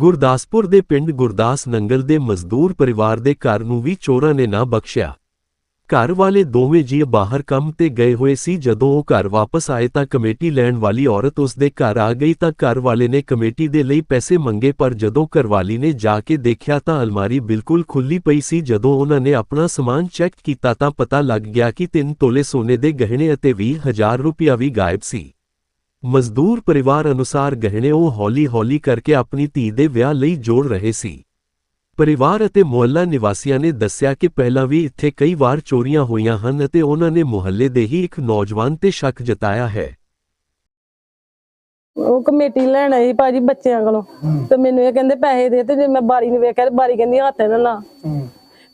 ਗੁਰਦਾਸਪੁਰ ਦੇ ਪਿੰਡ ਗੁਰਦਾਸ ਨੰਗਲ ਦੇ ਮਜ਼ਦੂਰ ਪਰਿਵਾਰ ਦੇ ਘਰ ਨੂੰ ਵੀ ਚੋਰਾਂ ਨੇ ਨਾ ਬਖਸ਼ਿਆ। ਘਰ ਵਾਲੇ ਦੋਵੇਂ ਜੀ ਬਾਹਰ ਕੰਮ ਤੇ ਗਏ ਹੋਏ ਸੀ। ਜਦੋਂ ਉਹ ਘਰ ਵਾਪਸ ਆਏ ਤਾਂ ਕਮੇਟੀ ਲੈਣ ਵਾਲੀ ਔਰਤ ਉਸ ਦੇ ਘਰ ਆ ਗਈ ਤਾਂ ਘਰ ਵਾਲੇ ਨੇ ਕਮੇਟੀ ਦੇ ਲਈ ਪੈਸੇ ਮੰਗੇ, ਪਰ ਜਦੋਂ ਘਰਵਾਲੀ ਨੇ ਜਾ ਕੇ ਦੇਖਿਆ ਤਾਂ ਅਲਮਾਰੀ ਬਿਲਕੁਲ ਖੁੱਲੀ ਪਈ ਸੀ। ਜਦੋਂ ਉਹਨਾਂ ਨੇ ਆਪਣਾ ਸਮਾਨ ਚੈੱਕ ਕੀਤਾ ਤਾਂ ਪਤਾ ਲੱਗ ਗਿਆ ਕਿ 3 ਤੋਲੇ ਸੋਨੇ ਦੇ ਗਹਿਣੇ ਅਤੇ 20000 ਰੁਪਇਆ ਵੀ ਗਾਇਬ ਸੀ। ਮਜ਼ਦੂਰ ਪਰਿਵਾਰ ਅਨੁਸਾਰ ਗਹਿਣੇ ਉਹ ਹੌਲੀ-ਹੌਲੀ ਕਰਕੇ ਆਪਣੀ ਧੀ ਦੇ ਵਿਆਹ ਲਈ ਜੋੜ ਰਹੇ ਸੀ। ਪਰਿਵਾਰ ਅਤੇ ਮੁਹੱਲਾ ਨਿਵਾਸੀਆਂ ਨੇ ਦੱਸਿਆ ਕਿ ਪਹਿਲਾਂ ਵੀ ਇੱਥੇ ਕਈ ਵਾਰ ਚੋਰੀਆਂ ਹੋਈਆਂ ਹਨ ਅਤੇ ਉਹਨਾਂ ਨੇ ਮੁਹੱਲੇ ਦੇ ਹੀ ਇੱਕ ਨੌਜਵਾਨ ਤੇ ਸ਼ੱਕ ਜਤਾਇਆ ਹੈ। ਉਹ ਕਮੇਟੀ ਲੈਣ ਆਈ ਭਾਜੀ ਬੱਚਿਆਂ ਕੋਲੋਂ ਤੇ ਮੈਨੂੰ ਇਹ ਕਹਿੰਦੇ ਪੈਸੇ ਦੇ ਤੇ ਜੇ ਮੈਂ ਬਾਰੀ ਨੂੰ ਵੇਖਿਆ ਤੇ ਬਾਰੀ ਕਹਿੰਦੀ ਹੱਥ ਨਾ ਲਾ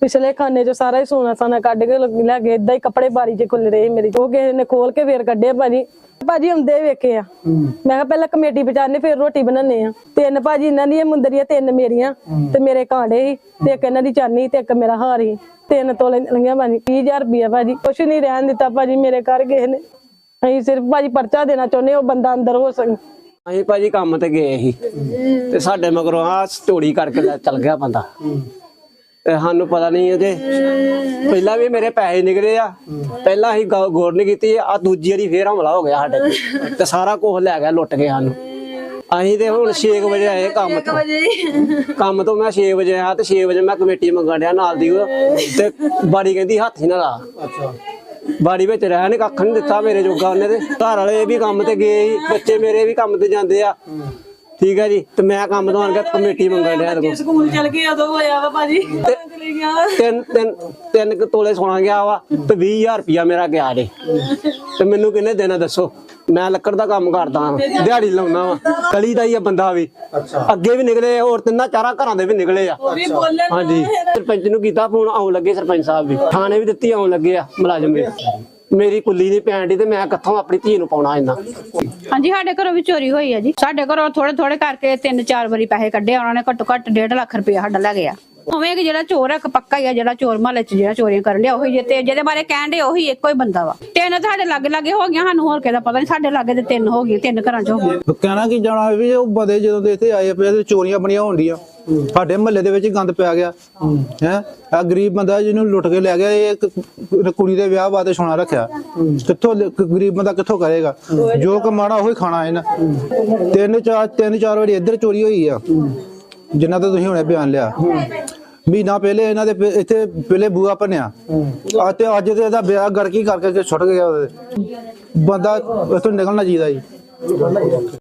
ਪਿਛਲੇ ਖਾਨੇ ਚੋਂ ਸਾਰਾ ਹੀ ਸੋਨਾ ਸਾਨਾ ਕੱਢ ਕੇ ਲ- ਗਏ ਇਦਾਂ ਹੀ ਕੱਪੜੇ ਬਾਰੀ 'ਚ ਖੁੱਲ ਰਹੇ ਮੇਰੀ ਉਹ ਕਿਸੇ ਨੇ ਖੋਲ ਕੇ ਫੇਰ ਕੱਢੇ ਭਾਜੀ। ਭਾਜੀ ਹੁੰਦੇ ਵੇਖੇ ਆ। ਮੈਂ ਕਿਹਾ ਪਹਿਲਾਂ ਕਮੇਟੀ ਬਚਾਣੇ ਫਿਰ ਰੋਟੀ ਬਣਾਉਣੇ ਆ। ਤਿੰਨ ਭਾਜੀ ਇਹਨਾਂ ਦੀਆਂ ਮੁੰਦਰੀਆਂ ਤਿੰਨ ਮੇਰੀਆਂ ਤੇ ਮੇਰੇ ਕਾਂਡੇ ਸੀ ਤੇ ਇੱਕ ਇਹਨਾਂ ਦੀ ਚਾਨੀ ਤੇ ਇੱਕ ਮੇਰਾ ਹਾਰ ਸੀ ਤਿੰਨ ਤੋਲੇ ਲੰਗੀਆਂ ਭਾਜੀ 20000 ਰੁਪਇਆ ਭਾਜੀ। ਕੁਛ ਨਹੀਂ ਰਹਿਣ ਦਿੱਤਾ ਭਾਜੀ ਮੇਰੇ ਘਰ ਗਏ ਨੇ। ਅਸੀਂ ਸਿਰਫ ਭਾਜੀ ਪਰਚਾ ਦੇਣਾ ਚਾਹੁੰਦੇ ਉਹ ਬੰਦਾ ਅੰਦਰ ਹੋ ਸਕੇ ਅਸੀਂ ਭਾਜੀ ਕੰਮ ਤੇ ਗਏ ਸੀ। ਤੇ ਸਾਡੇ ਮਗਰੋਂ ਆ ਸਟੋਰੀ ਕਰਕੇ ਚੱਲ ਗਿਆ ਬੰਦਾ। ਸਾਨੂੰ ਪਤਾ ਨਹੀਂ ਇਹਦੇ ਪਹਿਲਾਂ ਵੀ ਮੇਰੇ ਪੈਸੇ ਨਿਕਲੇ ਆ। ਪਹਿਲਾਂ ਅਸੀਂ ਗੌ- ਗੌਰ ਨਹੀਂ ਕੀਤੀ ਆ ਦੂਜੀ ਵਾਰੀ ਫੇਰ ਹਮਲਾ ਹੋ ਗਿਆ ਸਾਡੇ ਤੇ। ਤੇ ਸਾਰਾ ਕੁਝ ਲੈ ਗਿਆ ਲੁੱਟ ਕੇ ਸਾਨੂੰ। ਅਸੀਂ ਤੇ ਹੁਣ 6 ਵਜੇ ਆਏ ਕੰਮ ਤੋਂ। ਕੰਮ ਤੋਂ ਮੈਂ 6 ਵਜੇ ਆਇਆ ਤੇ 6 ਵਜੇ ਮੈਂ ਕਮੇਟੀ ਮੰਗਣ ਡਿਆ ਨਾਲ ਦੀ। ਉਹ ਤੇ ਬਾੜੀ ਕਹਿੰਦੀ ਹੱਥ ਹੀ ਨਾ ਲਾ। ਬਾੜੀ ਵਿੱਚ ਰਹਿ ਨੇ ਕੱਖ ਨਹੀਂ ਦਿੱਤਾ ਮੇਰੇ ਜੋਗਾ ਉਹਨੇ ਤੇ। ਘਰ ਵਾਲੇ ਵੀ ਕੰਮ ਤੇ ਗਏ ਸੀ ਬੱਚੇ ਮੇਰੇ ਵੀ ਕੰਮ ਤੇ ਜਾਂਦੇ ਆ। ਠੀਕ ਹੈ ਜੀ ਤੇ ਮੈਂ ਕੰਮ ਤੋਂ ਆਣ ਕੇ ਕਮੇਟੀ ਮੰਗਣ ਡਿਆ ਦੇਖੋ ਸਕੂਲ ਚਲ ਗਿਆ ਉਦੋਂ ਹੋਇਆ ਵਾ ਭਾਜੀ ਚਲੇ ਗਿਆ ਤਿੰਨ ਤਿੰਨ ਤਿੰਨ ਕੁ ਤੋਲੇ ਸੋਨਾ ਗਿਆ ਵਾ ਤੇ 20000 ਰੁਪਿਆ ਮੇਰਾ ਗਿਆ ਜੇ। ਤੇ ਮੈਨੂੰ ਕਿੰਨੇ ਦੇਣਾ ਦੱਸੋ ਮੈਂ ਲੱਕੜ ਦਾ ਕੰਮ ਕਰਦਾ ਹਾਂ ਦਿਹਾੜੀ ਲਾਉਣਾ ਵਾ ਕਲੀ ਦਾ ਹੀ ਆ ਬੰਦਾ ਵੀ। ਅੱਗੇ ਵੀ ਨਿਕਲੇ ਹੋਰ ਤਿੰਨਾਂ ਚਾਰਾਂ ਘਰਾਂ ਦੇ ਵੀ ਨਿਕਲੇ ਆ। ਹਾਂਜੀ। ਸਰਪੰਚ ਨੂੰ ਕੀਤਾ ਫੋਨ ਆਉਣ ਲੱਗੇ ਸਰਪੰਚ ਸਾਹਿਬ ਵੀ। ਥਾਣੇ ਵੀ ਦਿੱਤੀ ਆਉਣ ਲੱਗੇ ਆ ਮੁਲਾਜ਼ਮ ਵੀ। ਮੇਰੀ ਕੁੱਲੀ ਨਹੀਂ ਪੈਣ ਦੀ ਤੇ ਮੈਂ ਕਿੱਥੋਂ ਆਪਣੀ ਧੀ ਨੂੰ ਪਾਉਣਾ ਇੰਨਾ? ਹਾਂਜੀ ਸਾਡੇ ਘਰੋਂ ਵੀ ਚੋਰੀ ਹੋਈ ਹੈ ਜੀ। ਸਾਡੇ ਘਰੋਂ ਥੋੜੇ ਥੋੜੇ ਕਰਕੇ ਤਿੰਨ ਚਾਰ ਵਾਰੀ ਪੈਸੇ ਕੱਢੇ ਉਹਨਾਂ ਨੇ ਘੱਟੋ ਘੱਟ 1.5 ਲੱਖ ਰੁਪਏ ਸਾਡਾ ਲੈ ਗਿਆ। ਉਵੇਂ ਕਿ ਜਿਹੜਾ ਚੋਰ ਹੈ ਇੱਕ ਪੱਕਾ ਹੀ ਆ ਜਿਹੜਾ ਚੋਰ ਮਹੱਲੇ 'ਚ ਜਿਹੜਾ ਚੋਰੀਆਂ ਕਰਨ ਲਿਆ ਉਹੀ ਜੇ ਤੇ ਜਿਹਦੇ ਬਾਰੇ ਕਹਿਣ ਦੇ ਉਹੀ ਇੱਕੋ ਹੀ ਬੰਦਾ ਵਾ। ਤਿੰਨ ਤਾਂ ਸਾਡੇ ਲਾਗੇ ਲਾਗੇ ਹੋ ਗਈਆਂ ਸਾਨੂੰ ਹੋਰ ਕਿਹਦਾ ਪਤਾ ਨਹੀਂ ਸਾਡੇ ਲਾਗੇ ਤੇ ਤਿੰਨ ਹੋ ਗਈਆਂ ਤਿੰਨ ਘਰਾਂ 'ਚ ਹੋ ਗਈਆਂ। ਕਹਿਣਾ ਕੀ ਜਾਣਾ ਵੀ ਉਹ ਬੰਦੇ ਜਦੋਂ ਦੇ ਇੱਥੇ ਆਏ ਪਏ ਤੇ ਚੋਰੀਆਂ ਬਣੀਆਂ ਹੁੰਦੀਆਂ ਸਾਡੇ ਮਹੱਲੇ ਦੇ ਵਿੱਚ ਗੰਦ ਪਿਆ ਗਿਆ। ਹੈ? ਆ ਗਰੀਬ ਬੰਦਾ ਜਿਹਨੂੰ ਲੁੱਟ ਕੇ ਲੈ ਗਿਆ, ਇਹ ਇੱਕ ਕੁੜੀ ਦੇ ਵਿਆਹ ਵਾਸਤੇ ਸੋਨਾ ਰੱਖਿਆ। ਕਿੱਥੋਂ ਗਰੀਬ ਬੰਦਾ ਕਿੱਥੋਂ ਕਰੇਗਾ? ਜੋ ਕਮਾਣਾ ਉਹੀ ਖਾਣਾ ਇਹਨਾਂ। ਤਿੰਨ ਚਾਰ ਤਿੰਨ ਚਾਰ ਵਾਰੀ ਇੱਧਰ ਚੋਰੀ ਹੋਈ ਆ। ਜਿੰਨਾ ਤੇ ਤੁਸੀਂ ਹੁਣੇ ਬਿਆਨ ਲਿਆ। ਮਹੀਨਾ ਪਹਿਲੇ ਇਹਨਾਂ ਦੇ ਇੱਥੇ ਪਹਿਲੇ ਬੂਆ ਭੰਨਿਆ। ਆ ਤੇ ਅੱਜ ਤੇ ਇਹਦਾ ਵਿਆਹ ਗੜਕੀ ਕਰਕੇ ਛੁੱਟ ਗਿਆ ਉਹਦੇ। ਬੰਦਾ ਇੱਥੋਂ ਨਿਕਲਣਾ ਚਾਹੀਦਾ ਜੀ।